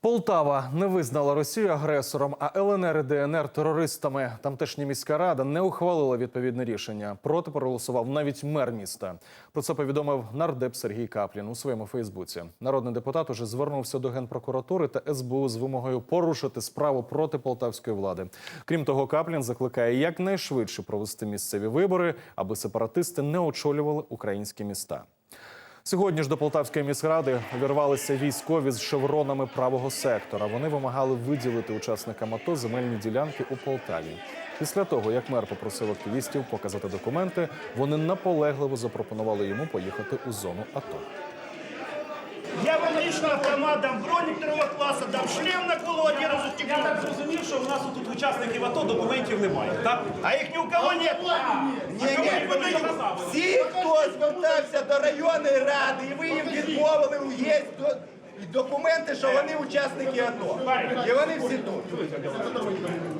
Полтава не визнала Росію агресором, а ЛНР і ДНР терористами. Тамтешня міська рада не ухвалила відповідне рішення. Проти проголосував навіть мер міста. Про це повідомив нардеп Сергій Каплін у своєму Фейсбуці. Народний депутат уже звернувся до генпрокуратури та СБУ з вимогою порушити справу проти полтавської влади. Крім того, Каплін закликає якнайшвидше провести місцеві вибори, аби сепаратисти не очолювали українські міста. Сьогодні ж до Полтавської міськради увірвалися військові з шевронами правого сектора. Вони вимагали виділити учасникам АТО земельні ділянки у Полтаві. Після того, як мер попросив активістів показати документи, вони наполегливо запропонували йому поїхати у зону АТО. Я вам лично автомат дам, бронік другого класу дам, шлем на голову один раз Я так зрозумів, що в нас тут учасників АТО документів немає, так? А їх ні у кого нет. Ні, всі, хто звертався до районної ради, і ви їм відмовили, у є документи, що вони учасники АТО. І вони всі тут.